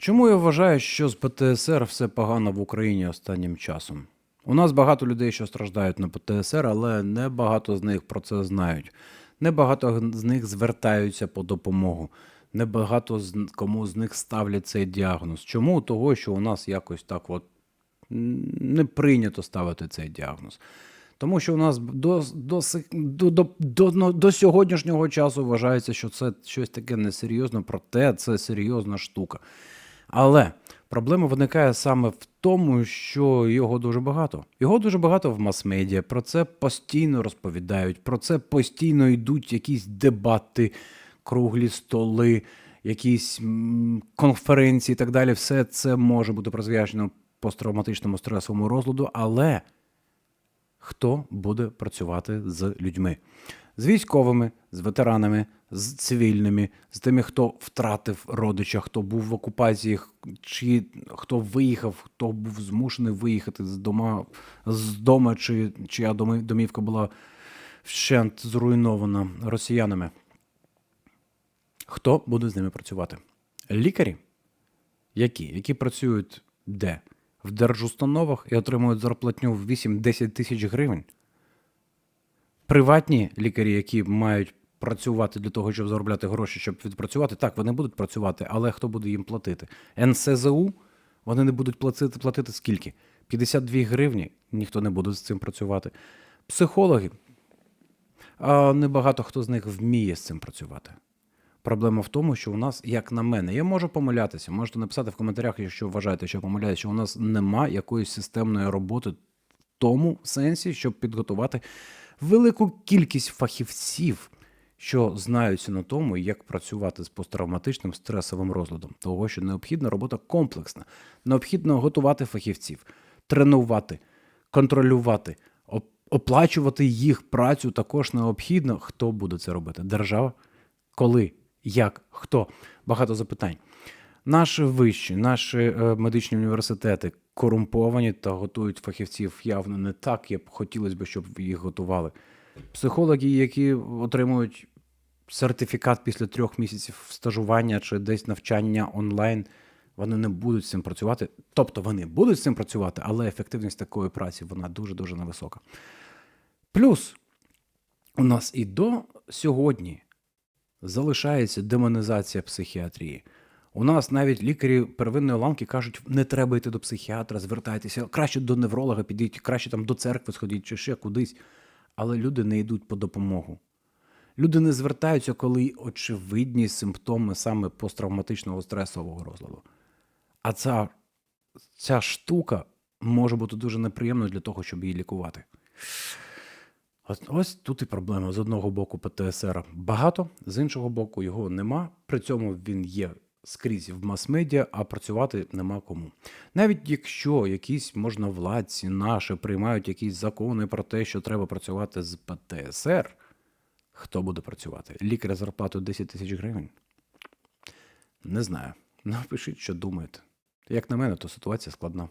Чому я вважаю, що з ПТСР все погано в Україні останнім часом? У нас багато людей, що страждають на ПТСР, але не багато з них про це знають. Небагато з них звертаються по допомогу. Небагато з кому з них ставлять цей діагноз. Чому? Того, що у нас якось так от не прийнято ставити цей діагноз. Тому що у нас до, до, до, до, ну, до сьогоднішнього часу вважається, що це щось таке несерйозне, проте це серйозна штука. Але проблема виникає саме в тому, що його дуже багато. Його дуже багато в мас-медіа. Про це постійно розповідають, про це постійно йдуть якісь дебати, круглі столи, якісь конференції і так далі. Все це може бути призв'язано посттравматичному стресовому розладу, але хто буде працювати з людьми, з військовими, з ветеранами, з цивільними, з тими, хто втратив родича, хто був в окупації, чи хто виїхав, хто був змушений виїхати з дома, з дома, чи чия домівка була вщент зруйнована росіянами. Хто буде з ними працювати? Лікарі? Які? Які працюють де? В держустановах і отримують зарплатню в 8-10 тисяч гривень. Приватні лікарі, які мають працювати для того, щоб заробляти гроші, щоб відпрацювати, так, вони будуть працювати, але хто буде їм платити? НСЗУ вони не будуть платити, платити скільки? 52 гривні, ніхто не буде з цим працювати. Психологи, а небагато хто з них вміє з цим працювати. Проблема в тому, що у нас, як на мене, я можу помилятися. Можете написати в коментарях, якщо вважаєте, що я помиляюся, що у нас нема якоїсь системної роботи в тому сенсі, щоб підготувати велику кількість фахівців, що знаються на тому, як працювати з посттравматичним стресовим розладом. Того, що необхідна робота комплексна. Необхідно готувати фахівців, тренувати, контролювати, оплачувати їх працю також необхідно. Хто буде це робити? Держава? Коли? Як? Хто? Багато запитань. Наші вищі, наші е, медичні університети корумповані та готують фахівців явно не так, як хотілося б, щоб їх готували. Психологи, які отримують сертифікат після трьох місяців стажування чи десь навчання онлайн, вони не будуть з цим працювати. Тобто вони будуть з цим працювати, але ефективність такої праці вона дуже-дуже невисока. Плюс у нас і до сьогодні залишається демонізація психіатрії. У нас навіть лікарі первинної ланки кажуть, не треба йти до психіатра, звертайтеся, краще до невролога підіть, краще там до церкви сходіть чи ще кудись. Але люди не йдуть по допомогу. Люди не звертаються, коли очевидні симптоми саме посттравматичного стресового розладу. А ця, ця штука може бути дуже неприємною для того, щоб її лікувати. Ось, ось тут і проблема. З одного боку ПТСР багато, з іншого боку, його нема. При цьому він є скрізь в мас-медіа, а працювати нема кому. Навіть якщо якісь можновладці наші приймають якісь закони про те, що треба працювати з ПТСР, хто буде працювати? Лікар з зарплатою 10 тисяч гривень? Не знаю. Напишіть, що думаєте. Як на мене, то ситуація складна.